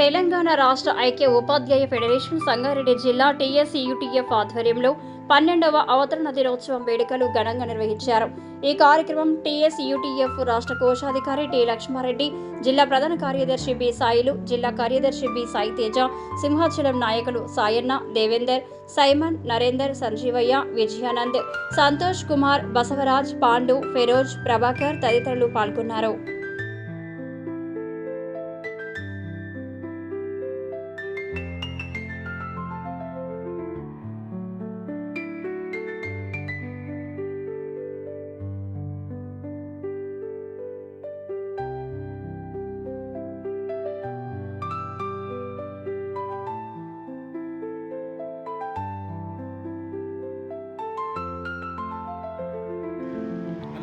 తెలంగాణ రాష్ట్ర ఐక్య ఉపాధ్యాయ ఫెడరేషన్ సంగారెడ్డి జిల్లా టీఎస్ఈయుటిఎఫ్ ఆధ్వర్యంలో పన్నెండవ అవతరణ దినోత్సవం వేడుకలు ఘనంగా నిర్వహించారు. ఈ కార్యక్రమం టీఎస్ఈయుటిఎఫ్ రాష్ట్ర కోశాధికారి టి లక్ష్మారెడ్డి జిల్లా ప్రధాన కార్యదర్శి బి సాయిలు జిల్లా కార్యదర్శి బి సాయి తేజ సింహాచలం నాయకులు సాయన్న దేవేందర్ సైమన్ నరేందర్ సంజీవయ్య విజయానంద్ సంతోష్ కుమార్ బసవరాజ్ పాండు ఫెరోజ్ ప్రభాకర్ తదితరులు పాల్గొన్నారు.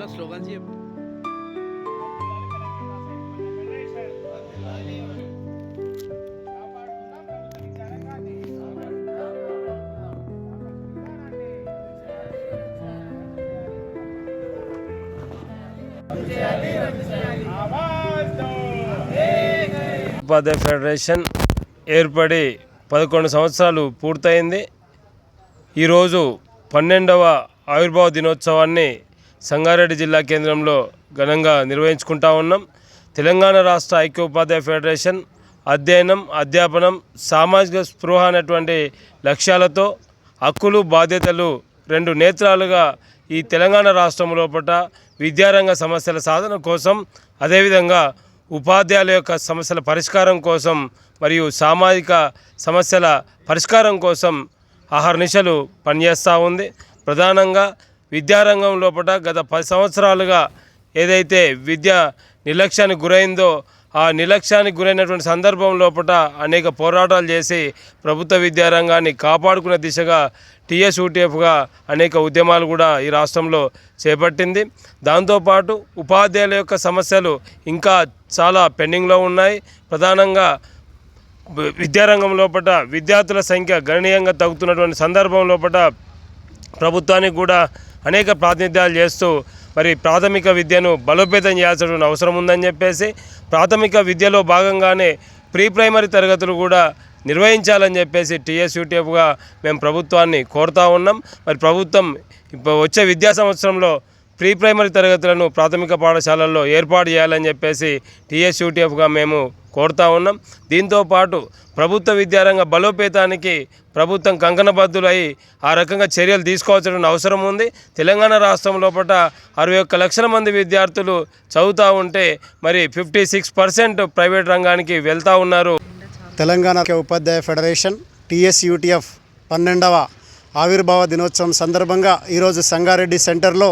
అలా స్లోగన్స్ చెప్పు ఉపాధ్యాయ ఫెడరేషన్ ఏర్పడి పదకొండు సంవత్సరాలు పూర్తయింది. ఈరోజు పన్నెండవ ఆవిర్భావ దినోత్సవాన్ని సంగారెడ్డి జిల్లా కేంద్రంలో ఘనంగా నిర్వహించుకుంటా ఉన్నాం. తెలంగాణ రాష్ట్ర ఐక్య ఉపాధ్యాయ ఫెడరేషన్ అధ్యయనం అధ్యాపనం సామాజిక స్పృహ అనేటువంటి లక్ష్యాలతో హక్కులు బాధ్యతలు రెండు నేత్రాలుగా ఈ తెలంగాణ రాష్ట్రం లోపల విద్యారంగ సమస్యల సాధన కోసం అదేవిధంగా ఉపాధ్యాయుల యొక్క సమస్యల పరిష్కారం కోసం మరియు సామాజిక సమస్యల పరిష్కారం కోసం ఆహర్నిశలు పనిచేస్తూ ఉంది. ప్రధానంగా విద్యారంగం లోపల గత పది సంవత్సరాలుగా ఏదైతే విద్య నిర్లక్ష్యానికి గురైందో ఆ నిర్లక్ష్యానికి గురైనటువంటి సందర్భం లోపల అనేక పోరాటాలు చేసి ప్రభుత్వ విద్యారంగాన్ని కాపాడుకునే దిశగా టీఎస్యూటీఎఫ్గా అనేక ఉద్యమాలు కూడా ఈ రాష్ట్రంలో చేపట్టింది. దాంతోపాటు ఉపాధ్యాయుల యొక్క సమస్యలు ఇంకా చాలా పెండింగ్లో ఉన్నాయి. ప్రధానంగా విద్యారంగం లోపల విద్యార్థుల సంఖ్య గణనీయంగా తగ్గుతున్నటువంటి సందర్భం లోపల ప్రభుత్వానికి కూడా అనేక ప్రాతినిధ్యాలు చేస్తూ మరి ప్రాథమిక విద్యను బలోపేతం చేయాల్సిన అవసరం ఉందని చెప్పేసి ప్రాథమిక విద్యలో భాగంగానే ప్రీ ప్రైమరీ తరగతులు కూడా నిర్వహించాలని చెప్పేసి టీఎస్యూటీఎఫ్గా మేము ప్రభుత్వాన్ని కోరుతా ఉన్నాం. మరి ప్రభుత్వం ఇప్పుడు వచ్చే విద్యా సంవత్సరంలో ప్రీ ప్రైమరీ తరగతులను ప్రాథమిక పాఠశాలల్లో ఏర్పాటు చేయాలని చెప్పేసి టీఎస్యూటీఎఫ్గా మేము కోరుతా ఉన్నాం. దీంతో పాటు ప్రభుత్వ విద్యారంగ బలోపేతానికి ప్రభుత్వం కంకణబద్ధులై ఆ రకంగా చర్యలు తీసుకోవాల్సిన అవసరం ఉంది. తెలంగాణ రాష్ట్రం లోపల అరవై ఒక్క లక్షల మంది విద్యార్థులు చదువుతూ ఉంటే మరి ఫిఫ్టీ సిక్స్ పర్సెంట్ ప్రైవేట్ రంగానికి వెళ్తూ ఉన్నారు. తెలంగాణ ఉపాధ్యాయ ఫెడరేషన్ టీఎస్యూటీఎఫ్ పన్నెండవ ఆవిర్భావ దినోత్సవం సందర్భంగా ఈరోజు సంగారెడ్డి సెంటర్లో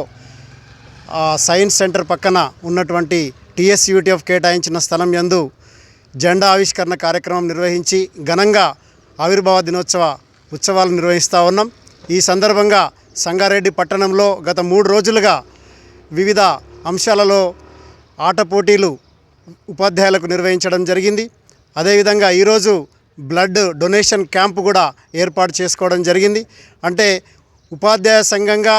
సైన్స్ సెంటర్ పక్కన ఉన్నటువంటి టీఎస్యూటీఎఫ్ కేటాయించిన స్థలం యందు జెండా ఆవిష్కరణ కార్యక్రమం నిర్వహించి ఘనంగా ఆవిర్భావ దినోత్సవ ఉత్సవాలు నిర్వహిస్తూ ఉన్నాం. ఈ సందర్భంగా సంగారెడ్డి పట్టణంలో గత మూడు రోజులుగా వివిధ అంశాలలో ఆట పోటీలు ఉపాధ్యాయులకు నిర్వహించడం జరిగింది. అదేవిధంగా ఈరోజు బ్లడ్ డొనేషన్ క్యాంపు కూడా ఏర్పాటు చేసుకోవడం జరిగింది. అంటే ఉపాధ్యాయ సంఘంగా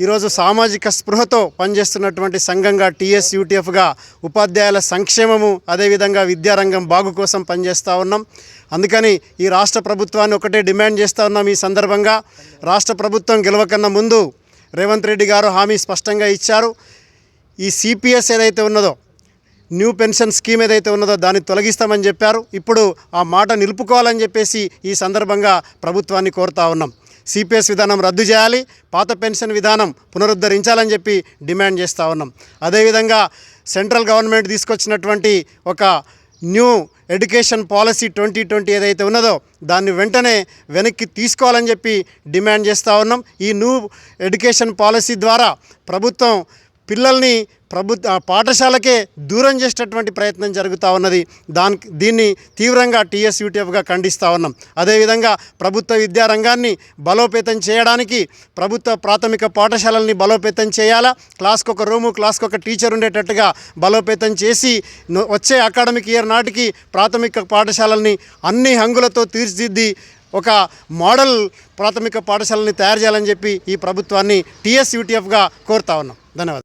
ఈరోజు సామాజిక స్పృహతో పనిచేస్తున్నటువంటి సంఘంగా టీఎస్ యూటీఎఫ్గా ఉపాధ్యాయుల సంక్షేమము అదేవిధంగా విద్యారంగం బాగు కోసం పనిచేస్తూ ఉన్నాం. అందుకని ఈ రాష్ట్ర ప్రభుత్వాన్ని ఒకటే డిమాండ్ చేస్తూ ఉన్నాం ఈ సందర్భంగా. రాష్ట్ర ప్రభుత్వం గెలవకన్నా ముందు రేవంత్ రెడ్డి గారు హామీ స్పష్టంగా ఇచ్చారు. ఈ సిపిఎస్ ఏదైతే ఉన్నదో న్యూ పెన్షన్ స్కీమ్ ఏదైతే ఉన్నదో దాన్ని తొలగిస్తామని చెప్పారు. ఇప్పుడు ఆ మాట నిలుపుకోవాలని చెప్పేసి ఈ సందర్భంగా ప్రభుత్వాన్ని కోరుతా ఉన్నాం. సిపిఎస్ విధానం రద్దు చేయాలి పాత పెన్షన్ విధానం పునరుద్ధరించాలని చెప్పి డిమాండ్ చేస్తూ ఉన్నాం. అదేవిధంగా సెంట్రల్ గవర్నమెంట్ తీసుకొచ్చినటువంటి ఒక new education policy twenty twenty ఏదైతే ఉన్నదో దాన్ని వెంటనే వెనక్కి తీసుకోవాలని చెప్పి డిమాండ్ చేస్తూ ఉన్నాం. ఈ న్యూ ఎడ్యుకేషన్ పాలసీ ద్వారా ప్రభుత్వం పిల్లల్ని ప్రభుత్వ పాఠశాలకే దూరం చేసేటటువంటి ప్రయత్నం జరుగుతూ ఉన్నది. దానికి దీన్ని తీవ్రంగా టీఎస్ యూటీఎఫ్గా ఖండిస్తూ ఉన్నాం. అదేవిధంగా ప్రభుత్వ విద్యారంగాన్ని బలోపేతం చేయడానికి ప్రభుత్వ ప్రాథమిక పాఠశాలల్ని బలోపేతం చేయాలా? క్లాస్కి ఒక రూము క్లాస్కి ఒక టీచర్ ఉండేటట్టుగా బలోపేతం చేసి వచ్చే అకాడమిక్ ఇయర్ నాటికి ప్రాథమిక పాఠశాలల్ని అన్ని హంగులతో తీర్చిదిద్ది ఒక మోడల్ ప్రాథమిక పాఠశాలని తయారు చేయాలని చెప్పి ఈ ప్రభుత్వాన్ని టీఎస్ యూటీఎఫ్గా కోరుతా ఉన్నాం. ధన్యవాదాలు.